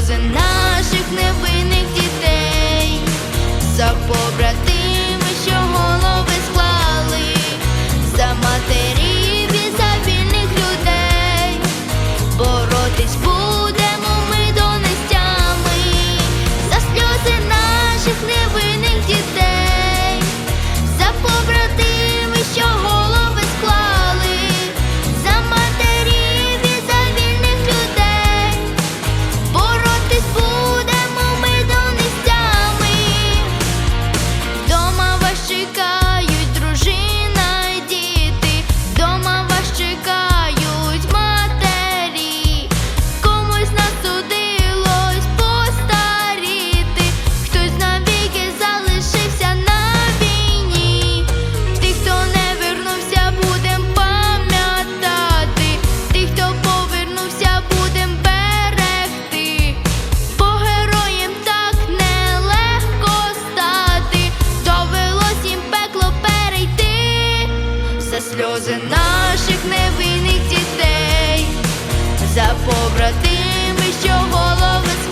сльози наших невинних дітей. За побратимів сльози наших невинних дітей, за побратими, що голови.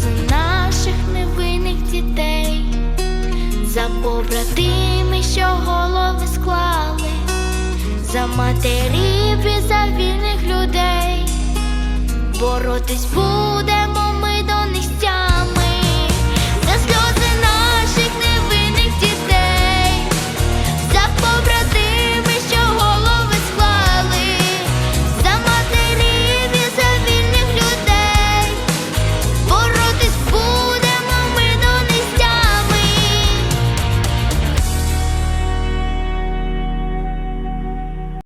сльози наших невинних дітей, за побратими, що голови склали, за матерів і за вільних людей, боротись будемо.